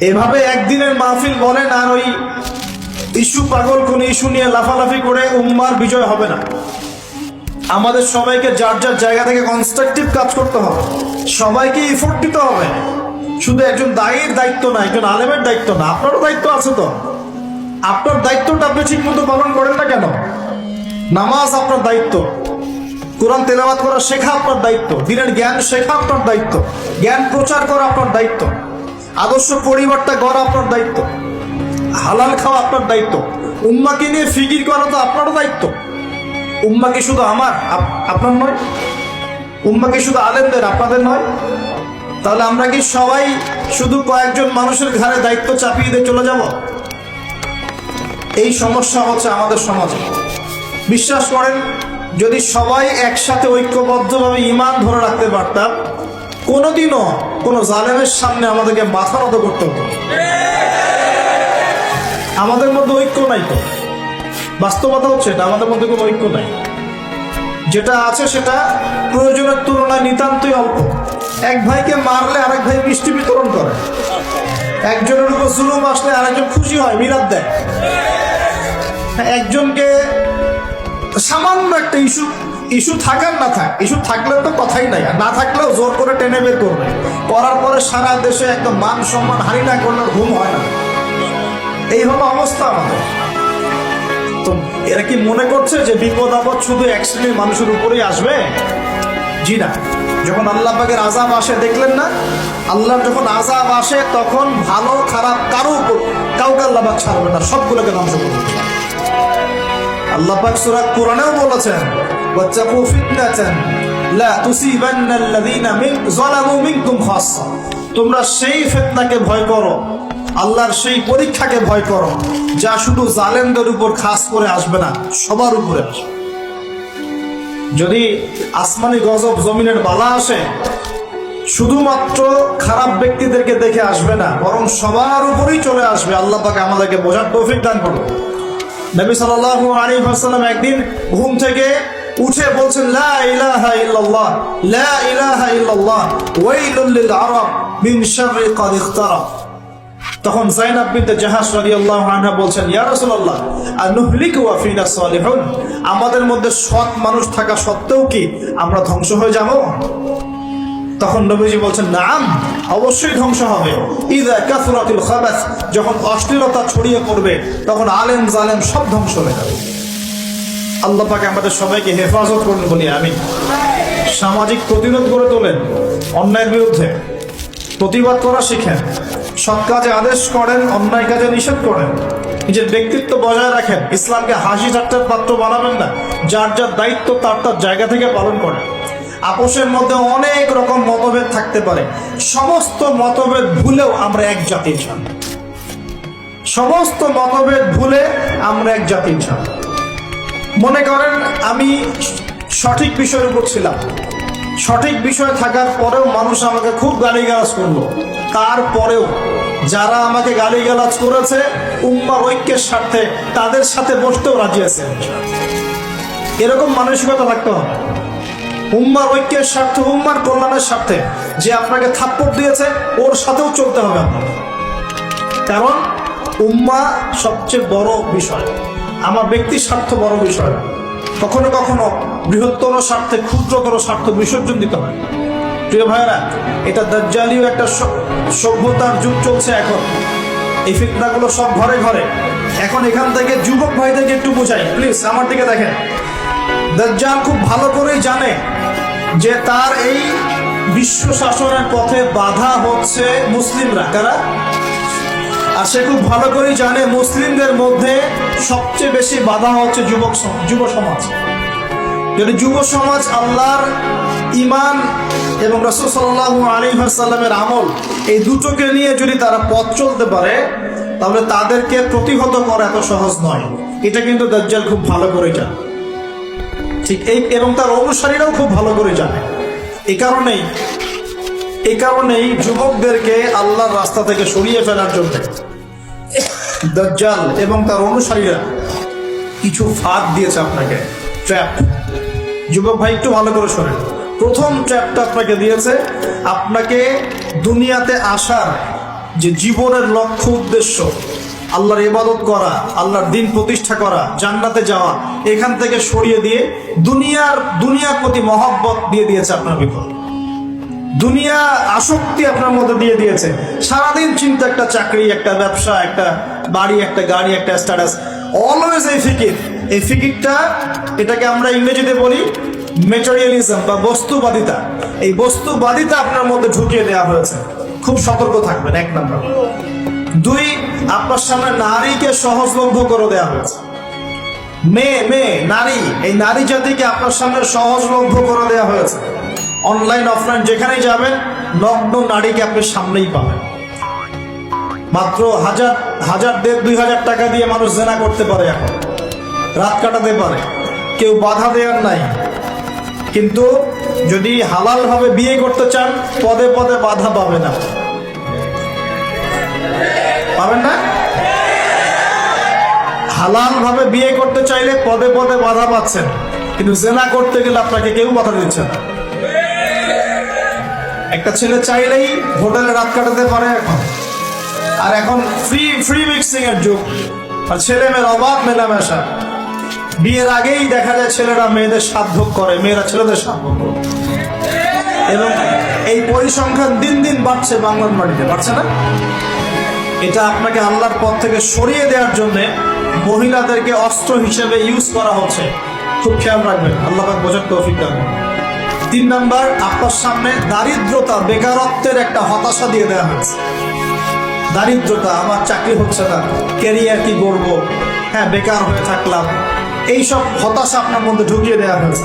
এভাবে একদিনের মাহফিল বলেন আর ওই ইস্যু পাগল কোন ইস্যু নিয়ে লাফালাফি করে উম্মার বিজয় হবে না। আমাদের সবাইকে যার যার জায়গা থেকে কনস্ট্রাকটিভ কাজ করতে হবে। সবাইকে এফোর্ট দিতে হবে। শুধু একজন দায়ের দায়িত্ব না, একজন আলেমের দায়িত্ব না, আপনারও দায়িত্ব আছে তো। আপনার দায়িত্বটা আপনি ঠিক মতো পালন করেন না কেন? নামাজ আপনার দায়িত্ব। কোরআন তেলাওয়াত করা শেখা আপনার দায়িত্ব। দিনের জ্ঞান শেখা আপনার দায়িত্ব। জ্ঞান প্রচার করা আপনার দায়িত্ব। আদর্শ পরিবারটা গড়া আপনার দায়িত্ব। হালাল খাওয়া আপনার দায়িত্ব। উম্মাকে নিয়ে ফিকির করা তো আপনারও দায়িত্ব। উম্মা কি শুধু আমার, আপ- আপনার নয়। উম্মা কি শুধু আলেমদের, আপনাদের নয়। তাহলে আমরা কি সবাই শুধু কয়েকজন মানুষের ঘাড়ে দায়িত্ব চাপিয়ে দিয়ে চলে যাব? এই সমস্যা হচ্ছে আমাদের সমাজে। বিশ্বাস করেন, যদি সবাই একসাথে ঐক্যবদ্ধভাবে ইমান ধরে রাখতে পারতাম কোনোদিনও কোনো জালেমের সামনে আমাদেরকে মাথা নত করতে হতো আমাদের মধ্যে ঐক্য নাই তো। বাস্তবতা হচ্ছে এটা, আমাদের মধ্যে কোনো ঐক্য নাই। যেটা আছে সেটা প্রয়োজনের তুলনায় নিতান্তই অল্প। এক ভাইকে মারলে আরেক ভাই মিষ্টি বিতরণ করে। একজনের উপর জুলুম আসলে আরেকজন খুশি হয় মিরাত দেয়। একজনকে সামান্য একটা ইস্যু ইস্যু থাকার না থাক, ইস্যু থাকলে তো কথাই নাই, আর না থাকলেও জোর করে টেনে বের করবে। করার পরে সারা দেশে একদম মান সম্মান হারি না করলে ঘুম হয় না। এই হলো অবস্থা আমাদের। তো এরা কি মনে করছে যে বিপদ আপদ শুধু এক শ্রেণির মানুষের উপরেই আসবে? জি না। যখন আল্লাহ পাকের আজাব আসে, দেখলেন না? আল্লাহর যখন আজাব আসে, তখন ভালো খারাপ কারও উপর কাউকে আল্লাহ ছাড়বে না, সবগুলোকে ধ্বংস করবে আল্লাহ পাক সূরা কোরআনেও বলেছেন, ওয়াত্তাকু ফিতনাতান লা তুসিবান্নাল্লাযীনা মিন, যালামু মিনকুম খাসসা। তোমরা সেই ফিতনাকে ভয় করো, আল্লাহর সেই পরীক্ষাকে ভয় করো, যা শুধু জালেমদের উপর খাস করে আসবে না, সবার উপরে আসবে। যদি আসমানি গজব জমিনের বালা আসে, শুধুমাত্র খারাপ ব্যক্তিদেরকে দেখে আসবে না, বরং সবার উপরেই চলে আসবে। আল্লাহ পাকে আমাদেরকে বোঝার তৌফিক দান করবে নবী সাল্লাল্লাহু আলাইহি ওয়াসাল্লাম একদিন ঘুম থেকে উঠে বলছেন, লা ইলাহা ইল্লাল্লাহ, লা ইলাহা ইল্লাল্লাহ, ওয়াইলুল লিল আরব মিন শাররি ক্বাদ ইখতারাব তখন জাইনাব বিনতে জাহাজ রাদিয়াল্লাহু আনহা বলছেন, ইয়া রাসূলুল্লাহ, আনুহলিকু ওয়া ফিনা সালিহুন? আমাদের মধ্যে সৎ মানুষ থাকা সত্ত্বেও কি আমরা ধ্বংস হয়ে যাব? তখন নবীজি বলছেন, নাম অবশ্যই ধ্বংস হবে। ইদা কাসরাতুল খাবাস, যখন অশ্লীলতা ছড়িয়ে পড়বে, তখন আলেম জালেম সব ধ্বংস হয়ে যাবে। আল্লাহ পাকে আমাদের সবাইকে হেফাজত করুন বলি আমি সামাজিক প্রতিরোধ গড়ে তোলেন, অন্যায়ের বিরুদ্ধে। প্রতিবাদ করা শিখেন। সৎ কাজে আদেশ করেন, অন্যায় কাজে নিষেধ করেন। নিজের ব্যক্তিত্ব বজায় রাখেন। ইসলামকে হাসি ঠাট্টার পাত্র বানাবেন না। যার যার দায়িত্ব, তার তার জায়গা থেকে পালন করেন। আপোষের মধ্যে অনেক রকম মতভেদ থাকতে পারে। সমস্ত মতভেদ ভুলেও আমরা এক জাতির ছাড় সমস্ত মতভেদ ভুলে আমরা এক জাতির ছাড় মনে করেন, আমি সঠিক বিষয়ের উপর ছিলাম। সঠিক বিষয় থাকার পরেও মানুষ আমাকে খুব গালিগালাজ করল। তারপরেও যারা আমাকে গালিগালাজ করেছে, উম্মার ঐক্যের স্বার্থে তাদের সাথে বসতেও রাজি আছে। এরকম মানসিকতা থাকতে হবে। উম্মার ঐক্যের স্বার্থে উম্মার কল্যাণের স্বার্থে যে আপনাকে থাপ্পড় দিয়েছে, ওর সাথেও চলতে হবে আপনার। কারণ উম্মা সবচেয়ে বড় বিষয়, আমার ব্যক্তির স্বার্থ বড় বিষয়। কখনো কখনো বৃহত্তর স্বার্থে, ক্ষুদ্রতর স্বার্থ বিসর্জন দিতে হয়। প্রিয় ভাইরা এটা দাজ্জালীয় একটা সভ্যতার যুগ চলছে এখন। এই ফিতনাগুলো সব ঘরে ঘরে। এখন এখান থেকে যুবক ভাইদেরকে একটু বোঝাই। প্লিজ, আমার দিকে দেখেন। দাজ্জাল খুব ভালো করেই জানে যে তার এই বিশ্ব শাসনের পথে বাধা হচ্ছে মুসলিমরা, কারা? আর সে খুব ভালো করেই জানে মুসলিমদের মধ্যে সবচেয়ে বেশি বাধা হচ্ছে যুবক যুব সমাজ। যদি যুব সমাজ আল্লাহর ইমান এবং রসুল সাল্লাহ আলী সাল্লামের আমল এই দুটোকে নিয়ে যদি তারা পথ চলতে পারে, তাহলে তাদেরকে প্রতিহত করা এত সহজ নয়। এটা কিন্তু দাজ্জাল খুব ভালো করে জানে। ঠিক এই এবং তার অনুসারীরাও খুব ভালো করে জানে। এই কারণেই এই কারণেই যুবকদেরকে আল্লাহর রাস্তা থেকে সরিয়ে ফেলার জন্য দজ্জাল এবং তার অনুসারীরা কিছু ফাঁদ দিয়েছে আপনাকে। ট্র্যাপ। যুবক ভাই, একটু ভালো করে শোনেন। প্রথম ট্র্যাপটা আপনাকে দিয়েছে, আপনাকে দুনিয়াতে আসার যে জীবনের লক্ষ্য উদ্দেশ্য আল্লাহর ইবাদত করা, আল্লাহর দিন প্রতিষ্ঠা করা, জান্নাতে যাওয়া, এখান থেকে সরিয়ে দিয়ে দুনিয়ার দুনিয়ার প্রতি মহব্বত দিয়ে দিয়েছে আপনার ভিতরে। দুনিয়া আসক্তি আপনার মধ্যে দিয়ে দিয়েছে। সারাদিন চিন্তা, একটা চাকরি, একটা ব্যবসা, একটা বাড়ি, একটা গাড়ি, একটা স্ট্যাটাস অলওয়েজ এই ফিকির। এই ফিকিরটা, এটাকে আমরা ইংরেজিতে বলি মেটেরিয়ালিজম বা বস্তুবাদিতা। এই বস্তুবাদিতা আপনার মধ্যে ঢুকিয়ে দেওয়া হয়েছে। খুব সতর্ক থাকবেন, এক নম্বর। দুই আপনার সামনে নারীকে সহজলভ্য করে দেওয়া হয়েছে। মেয়ে মেয়ে, নারী, এই নারী জাতিকে আপনার সামনে সহজলভ্য করে দেওয়া হয়েছে। অনলাইন অফলাইন যেখানেই যাবেন, নগ্ন নারীকে আপনি সামনেই পাবেন। মাত্র হাজার হাজার দেড় দুই হাজার টাকা দিয়ে মানুষ জেনা করতে পারে এখন। রাত কাটাতে পারে। কেউ বাধা দেওয়ার নাই। কিন্তু যদি হালাল ভাবে বিয়ে করতে চান, পদে পদে বাধা পাবে না পাবেন না হালাল ভাবে বিয়ে করতে চাইলে পদে পদে বাধা পাচ্ছেন, কিন্তু জেনা করতে গেলে আপনাকে কেউ বাধা দিচ্ছে না। একটা ছেলে চাইলেই হোটেলে রাত কাটাতে পারে এখন। আর এখন ফ্রি ফ্রি মিক্সিং এর যুগ। আর ছেলে মেয়ের অবাধ মেলামেশা। বিয়ের আগেই দেখা যায় ছেলেরা মেয়েদের সাধক করে, মেয়েরা ছেলেদের সাধক করে। এবং এই পরিসংখ্যান দিন দিন বাড়ছে বাংলার মাটিতে বাড়ছে না? এটা আপনাকে আল্লাহর পথ থেকে সরিয়ে দেওয়ার জন্য মহিলাদেরকে অস্ত্র হিসেবে ইউজ করা হচ্ছে। খুব খেয়াল রাখবেন, আল্লাহ বোঝার তৌফিক দান তিন নাম্বার, আপনার সামনে দারিদ্রতা, বেকারত্বের একটা হতাশা দিয়ে দেওয়া হয়েছে। দারিদ্রতা, আমার চাকরি হচ্ছে না ক্যারিয়ার কি করব হ্যাঁ বেকার হয়ে থাকলাম। এইসব হতাশা আপনার মধ্যে ঢুকিয়ে দেওয়া হয়েছে।